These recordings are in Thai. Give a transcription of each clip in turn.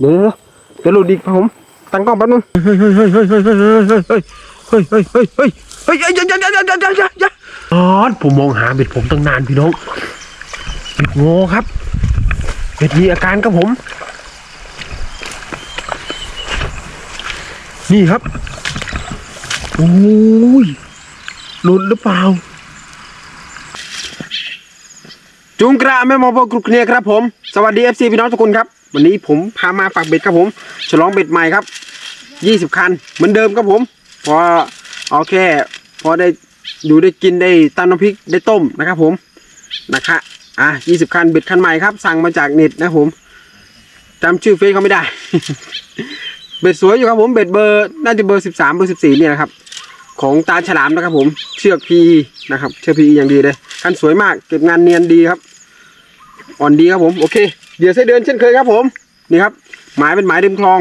เดี๋ยวเดี๋ยวหลุดอีกครับผมตั้งกล้องแป๊บนึงเฮ้ยเฮ้ยเฮ้ยเฮ้ยเฮ้ยเฮ้ยเฮ้ยเฮ้ยเฮ้ยเฮ้ยเฮ้ยเฮ้ยเฮ้ยเฮ้ยอย่าอย่าอย่าอย่าอย่าอย่าอย่าอ๋อผมมองหาเบ็ดผมตั้งนานพี่น้องเบ็ดง่ครับเบ็ดมีอาการครับผม นี่ครับโอ้ยหลุดหรือเปล่าจุงกระแม่มอบอกกรุกเนียครับผม สวัสดี FC พี่น้องทุกคนครับ วันนี้ผมพามาปักเบ็ดครับผม ฉลองเบ็ดใหม่ครับ20คัน เหมือนเดิมครับผม พอเอาแค่พอได้อยู่ได้กินได้ตำน้ำพริกได้ต้มนะครับผมนะคะอะ20คันเบ็ดคันใหม่ครับ สั่งมาจากเน็ตนะผมจำชื่อเฟซเขาไม่ได้ เบ็ดสวยอยู่ครับผมเบ็ดเบอร์น่าจะเบอร์13เบอร์14เนี่ยนะครับ ของตาฉลามนะครับผม เชือกพีนะครับ เชือกพีอย่างดีเลยคันสวยมากเก็บงานเนียนดีครับ อ่อนดีครับผม โอเค เหยื่อไส้เดือนเช่นเคยครับผมนี่ครับหมายเป็นหมายริมคลอง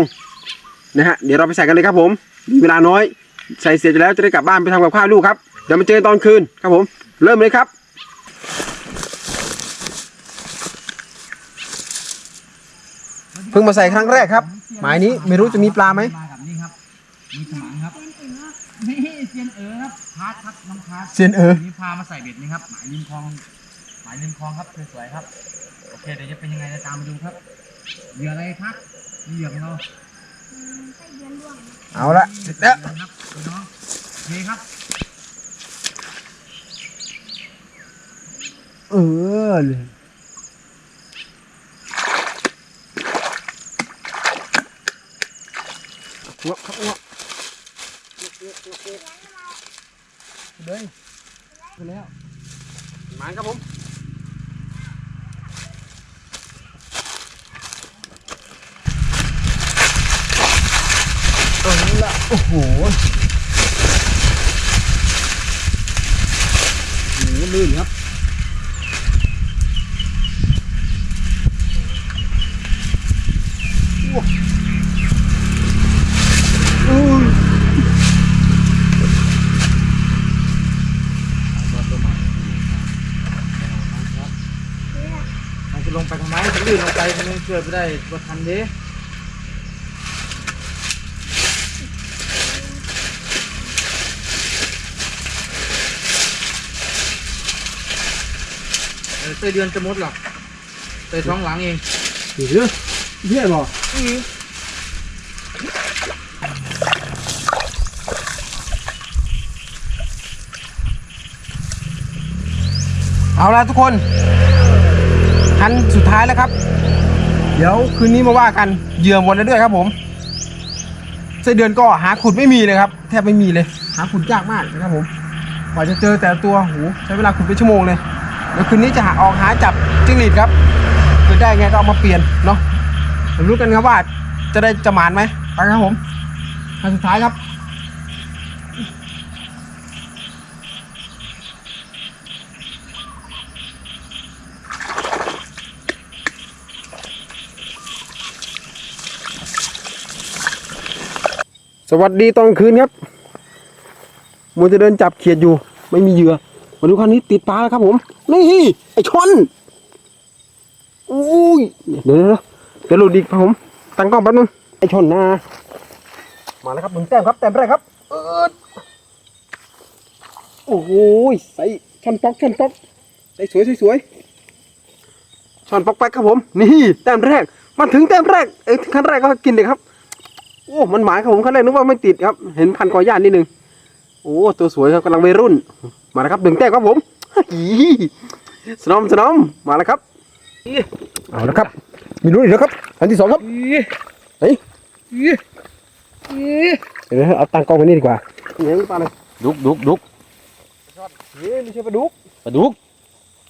นะฮะเดี๋ยวเราไปใส่กันเลยครับผมมีเวลาน้อย ใส่เสร็จแล้วจะได้กลับบ้านไปทำกับข้าวลูกครับเดี๋ยวมาเจอกันตอนคืนครับผม เริ่มเลยครับเพิ่งมาใส่ครั้งแรกครับ หมายนี้ไม่รู้จะมีปลาไหมมากับนี่ครับมีสมังครับนี่เซียนเอ๋อครับพาร์ทครับน้องพาร์ทเซียนเอ๋อนี่พามาใส่เบ็ดนี่ครับหมายริมคลองหมายริมคลองครับสวยๆครับโอ เคเดี๋ยวจะเป็นยังไงจะตามมาดูครับเหยื่ออะไรครับนี่เหยื่อของเราเอาละเสร็จแล้วครับพี่น้องโอเคครับ เออเลยงะครับงะเลยไปแล้วมาครับผม เอาละโอ้โหโอ้โหลื่นครับมันจะลงไปทำไมจะลื่นลงไปมันเกิดไม่ได้ตัวทันเด้ เออเต้ยเดือนจะมดหรอกเต้ยท้องหลังเองเดี๋ยวเยี่ยบ่เอาละทุกคนทันสุดท้ายแล้วครับ เดี๋ยวคืนนี้มาว่ากันเหยื่อหมดแล้วด้วยครับผมไส้เดือนก็หาขุดไม่มีเลยครับ แทบไม่มีเลย หาขุดยากมากนะครับผมกว่าจะเจอแต่ละตัวโหใช้เวลาขุดเป็นชั่วโมงเลย เดี๋ยวคืนนี้จะหาออกหาจับจิ้งหรีดครับเกิดได้ไงก็เอามาเปลี่ยนเนาะเดี๋ยวรู้กันครับว่าจะได้จะหมานไหมไปครับผมคันสุดท้ายครับสวัสดีตอนกลางคืนครับมัวจะเดินจับเขียดอยู่ ไม่มีเหยื่อ มาดูคราวนี้ติดปลาแล้วครับ ผม นี่ไอชนอุ้ยเดี๋ยวเดี๋ยวเดี๋ยวหลุดอีกครับผม ตั้งกล้องแป๊บนึงไอชนนะมาแล้วครับหนึ่งแต้มครับแต้มแรกครับเออโอ้โหใส่ช่อนป๊อกช่อนป๊อกใส่สวยสวยสวยช่อนป๊อกแป๊กครับผม นี่แต้มแรกมาถึงแต้มแรกเอ้ยขั้นแรกก็กินเลยครับ โอ้ มันหมายครับผมขั้นแรกนึกว่าไม่ติดครับ เห็นพันกอหญ้านิดนึง โอ้ตัวสวยครับกำลังวัยรุ่น มาแล้วครับหนึ่งแต้มครับผมอีสนอมสนอมมาแล้วครับเอาละครับ มีลุ้นอีกแล้วครับ อันที่สองครับเฮ้ยเดี๋ยวเอาตังกล้องไว้นี่ดีกว่าเลี้ยงปลาเลยดุกดุกดุกเฮ้ยไม่ใช่ปลาดุกปลาดุก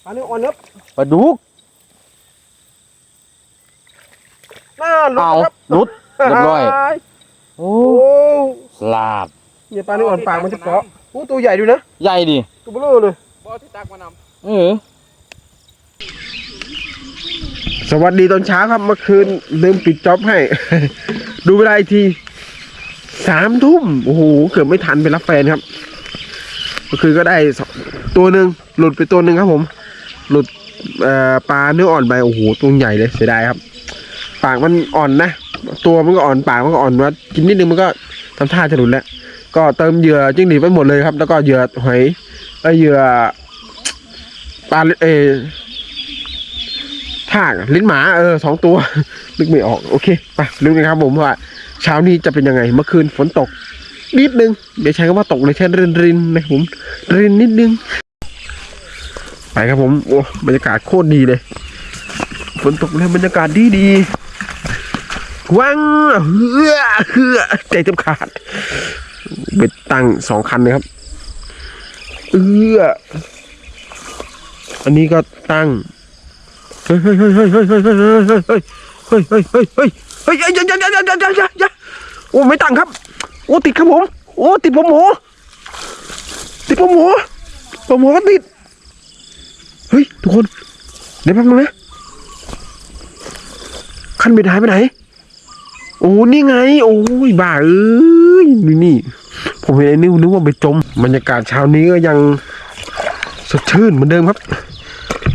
ปลาเนื้ออ่อนครับปลาดุกน่าหลุดเอาครับหลุดเรียบร้อยโอ้โอ้สลาบ เนี่ยปลาเนื้ออ่อนปากมันจะเกาะโอ้ตัวใหญ่ดูนะใหญ่ดิตัวเบลอเลยเออสวัสดีตอนเช้าครับเมื่อคืนลืมปิดจ็อบให้ ดูเวลาอีกทีสามทุ่มโอ้โหเกือบไม่ทันไปรับแฟนครับเมื่อคืนก็ได้สองตัวหนึ่งหลุดไปตัวหนึ่งครับผม หลุดเอ่อปลาเนื้ออ่อนไปโอ้โหตัวใหญ่เลยเสียดายครับไปปากมันอ่อนนะ ตัวมันก็อ่อนปากมันก็อ่อนว่ากินนิดนึงมันก็ทำท่าจะหลุดแล้ว ก็เติมเหยื่อจิ้งหรีดไปหมดเลยครับ แล้วก็เหยื่อหอยเอ้ยเหยื่อปลาเออทากลิ้นหมาเออสองตัวนึกไม่ออกโอเคไปลุ้นกันครับผมว่าเช้านี้จะเป็นยังไงเมื่อคืนฝนตก นิดนึงเดี๋ยวใช้คำว่าตกเลยแค่รินรินนะผมรินนิดนึง ไปครับผมโอ้บรรยากาศโคตรดีเลยฝนตกแล้วบรรยากาศดีดีวังเฮือเฮือใจจะขาด เบ็ดตั้งสองคันเลยครับ เอืออันนี้ก็ตั้ง เฮ้ยเฮ้ยเฮ้ยเฮ้ยเฮ้ยเฮ้ยเฮ้ยเฮ้ยเฮ้ยเฮ้ยเฮ้ยเฮ้ยเฮ้ยเฮ้ยเฮ้ยอย่าอย่าอย่าอย่าอย่าอย่าอย่าอย่าโอ้ไม่ตั้งครับ โอ้ติดครับผม โอ้ติดผมหมูติดผมหมูผมหมูก็ติด เฮ้ยทุกคน เดี๋ยวแป๊บนึงนะคันเบ็ดหายไปไหน โอ้นี่ไง โอ้ยบ้าเอ้ย นี่นี่ ผมเห็นไอ้นิ้วนึกว่าไปจมบรรยากาศเช้านี้ก็ยังสดชื่นเหมือนเดิมครับ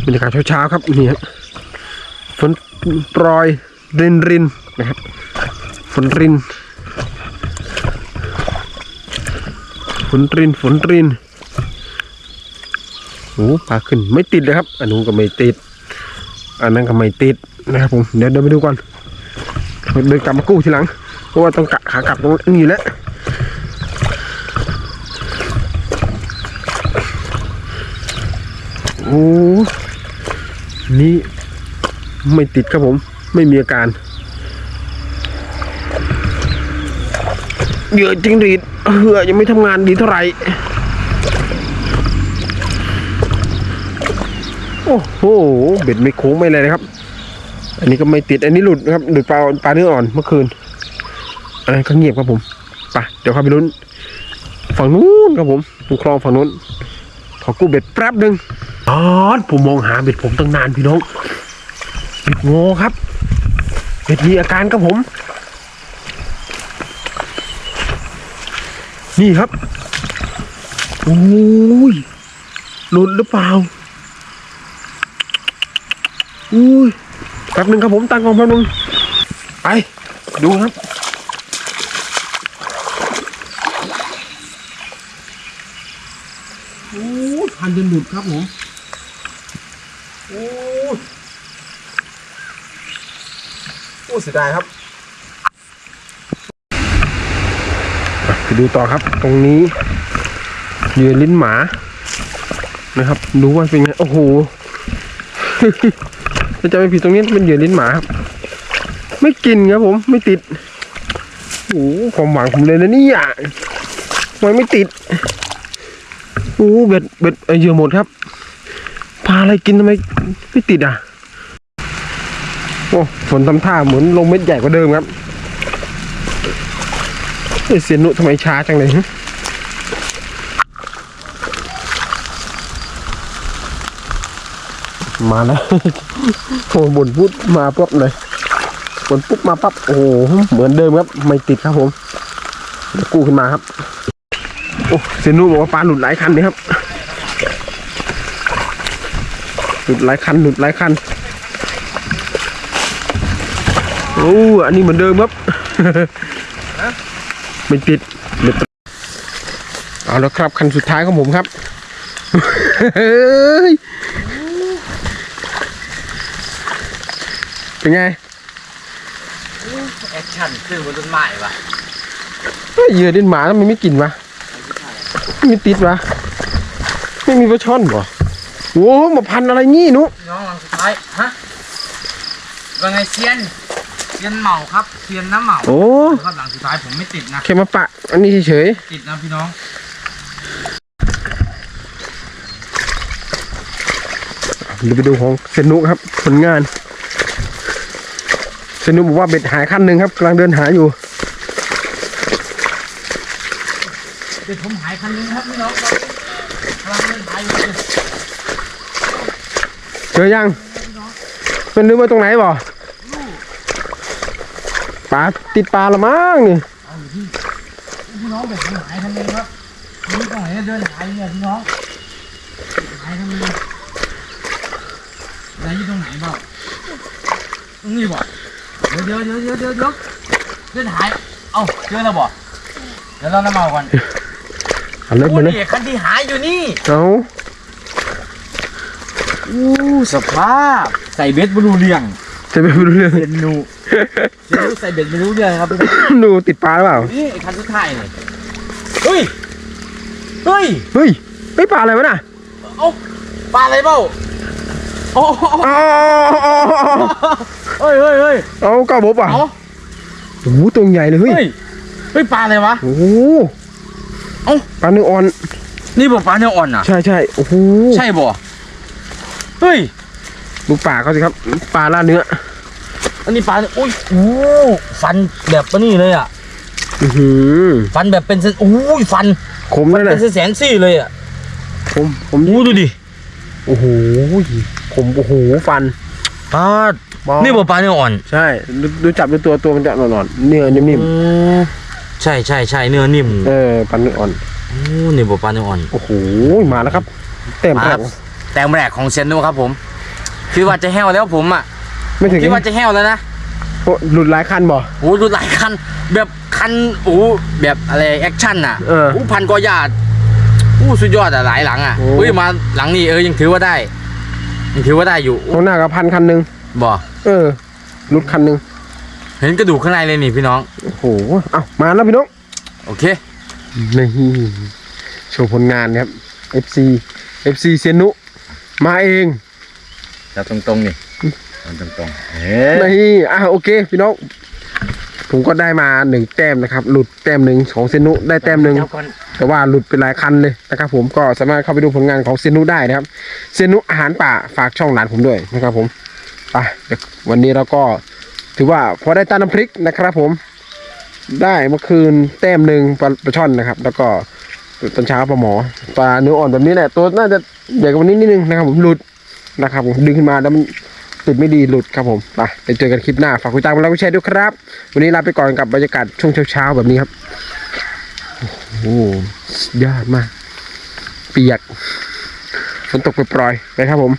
บรรยากาศเช้าๆครับนี่ครับฝนโปรยรินรินนะครับฝนรินฝนรินฝนรินโอ้ปลาขึ้นไม่ติดเลยครับ อันนู้นก็ไม่ติด อันนั้นก็ไม่ติดนะครับผมเดี๋ยวเดินไปดูก่อนเดินกลับมากู้ทีหลัง เพราะว่าต้องกะขากลับตรงนี้แหละ อ้นี่ไม่ติดครับผม ไม่มีอาการเหยื่อจริงดีดเหยื่อยังไม่ทำงานดีเท่าไหร่ โอ้โห เบ็ดไม่โค้งไม่อะไรนะครับ อันนี้ก็ไม่ติด อันนี้หลุดนะครับ หลุดปลาปลาเนื้ออ่อนเมื่อคืนอันนั้นก็เงียบครับผม ไป เดี๋ยวเข้าไปลุ้น ฝั่งนู้นครับผมตรงคลองฝั่งนู้น ขอกู้เบ็ดแป๊บหนึ่งอ๋อผมมองหาเบ็ดผมตั้งนานพี่น้องเบ็ดง่ครับเบ็ดมีอาการครับผม นี่ครับโอ้ยหลุดหรือเปล่าอุ้ยแป๊บหนึ่งครับผมตั้งกองแป๊บนึงไปดูครับ โอ้ย พันจนหลุดครับผมโอ้ยโอ้เสียดายครับอะไปดูต่อครับ ตรงนี้เหยื่อลิ้นหมา นะครับ ดูว่าเป็นไง โอ้โหถ้าจะไม่ผิดตรงนี้เป็นเหยื่อลิ้นหมาครับ ไม่กินครับผม ไม่ติด โอ้โหความหวังผมเลยนะเนี่ยทำไมไม่ติดโอ้เบ็ดเบ็ดเอ่อเหยื่อหมดครับปลาอะไรกินทำไมไม่ติดอะ โอ้ฝนทำท่าเหมือนลงเม็ดใหญ่กว่าเดิมครับเฮ้ยเสียนุทำไมช้าจังเลยมาแล้วโอ้บนพุดมาปั๊บเลยบนปุ๊บมาปั๊บโอ้เหมือนเดิมครับ ไม่ติดครับผมกู้ขึ้นมาครับ โอ้เซนูบอกว่าปลาหลุดหลายคันนี่ครับ หลุดหลายคันหลุดหลายคัน โอ้ อันนี้เหมือนเดิมครับไม่ติดไม่ติดเอาแล้วครับ คันสุดท้ายของผมครับเฮ้ยเป็นไงแอคชั่นคือบนต้นไม้ปะเฮ้ยเหยื่อดินหมาทำไมไม่กินวะไม่มีติดวะไม่มีปลาช่อนบ่โอ้มาพันอะไรงี้หนุพี่น้องหลังสุดท้ายฮะว่าไงเซียนเซียนเหมาครับเซียนน้ำเหมาโอ้ครับหลังสุดท้ายผมไม่ติดนะแค่มาปะ อันนี้เฉยติดนะพี่น้องๆเดี๋ยวไปดูของเซนุครับผลงานเซนุบอกว่าเบ็ดหายขั้นหนึ่งครับกำลังเดินหาอยู่ เดี๋ยวผมหายคันนึงครับพี่น้องกำลังเล่นหายอยู่เจอยังมันนึกว่าตรงไหนบ่ปลาติดปลาละมั้งนี่พี่น้องเด็กมันหายคันนึงครับนี่ตรงไหนเดินหายเนี่ยพี่น้องหายคันนึงไหนอยู่ตรงไหนบ้างตรงนี้บ่เดี๋ยวเดี๋ยวเดี๋ยวเดี๋ยวเดี๋ยวเล่นหาย เอ้าเจอแล้วบ่เดี๋ยวเราน้ำเมาก่อน อาเลยโอ้มาเลยนี่คันที่หายอยู่นี่เอาอู้สภาพ ใส่เบ็ดไม่รู้เรื่องจะไม่รู้เรื่องเซนนูเซนนูใส่เบ็ดไม่รู้เรื่องครับดูติดปลาหรือเปล่านี่ไอ้คันสุดท้ายนี่เฮ้ยเฮ้ยเฮ้ยไม่ปลาอะไรวะน่ะเอ้าปลาอะไรเปล่าโอ้โหเอาเอาเอาเอาเอาเฮ้ยเฮ้ยเฮ้ยเอากระบอกป่ะเอ้าโอ้โหตัวใหญ่เลยเฮ้ยเฮ้ยเฮ้ยปลาอะไรวะโอ้โห เอ้าปลาเนื้ออ่อน นี่บอกปลาเนื้ออ่อนอะ ใช่ใช่โอ้โหใช่บ่เฮ้ยดูปากเขาสิครับ ปลาล่าเนื้อ อันนี้ปลาเนี่ยโอ้ยโอ้ฟันแบบนี่เลยอะอือหือฟันแบบเป็นเส้นโอ้ยฟันขมเลยเป็นะนเส้นแสนซี่เลยอะขมขมโอ้ดูดิโอ้โหขมโอ้โหฟันปลานี่บอกปลาเนื้ออ่อน ใช่ดูดูจับดูตัวตัวมันจะหนอนๆเนื้อนิ่มโอ้ ใช่ใช่ใช่เนื้อนิ่มๆเออปลาเนื้ออ่อนโอ้นี่บอกปลาเนื้ออ่อนโอ้โหมาแล้วครับ เต็มมาแรครักบแต้มแรกของเซนโนครับผมคิดว่าจะแห้วแล้วผมอะไม่ถึงคิดว่าจะแห้วแล้วนะโอ้หลุดหลายคันบ่ โอ้ดูหลายคัน แบบคันโอ้แบบอะไรแอคชั่นอะเออโพันกว่าหยาดโอ้สุดยอดอะหลายหลังอะโอ้อุ้ยมาหลังนี้เออยังถือว่าได้ยังถือว่าได้อยู่ข้างหน้ากับพันคันหนึ่งบ่ เออหลุดคันหนึ่ง เห็นกระดูกข้างในเลยนี่พี่น้อง โอ้โหเอ้ามาแล้วพี่น้องโอเคนี่โชว์ผลงานครับ FC FC เซยนนุ มาเองจับตรงๆนี่ตรงๆเอ๊ะนี่อะโอเคพี่น้องผมก็ได้มาหนึ่งแต้มนะครับ หลุดแต้มหนึ่งของเซยนนุได้แต้มหนึ่งแต่ว่าหลุดเป็นหลายคันเลยนะครับ ผมก็สามารถเข้าไปดูผลงานของเซยนนุได้นะครับเซยนนุอาหารป่าฝากช่องหลานผมด้วยนะครับ ผมไปเดี๋ยววันนี้เราก็ ถือว่าพอได้ตาน้ำพริกนะครับผมได้เมื่อคืนแต้มหนึ่งปลาปลาช่อนนะครับ แล้วก็ตอนเช้าปลาหมอปลาเนื้ออ่อนแบบนี้แหละตัวน่าจะใหญ่กว่านี้นิดนึงนะครับ ผมหลุดนะครับผมดึงขึ้นมาแล้วมันติดไม่ดีหลุดครับผมไปไปเจอกันคลิปหน้าฝากคุยตามแล้วก็แชร์ด้วยครับ วันนี้ลาไปก่อนกับบรรยากาศช่วงเช้าๆแบบนี้ครับโอ้โหยอดมาก เปียกฝนตกปล่อยๆไปครับผม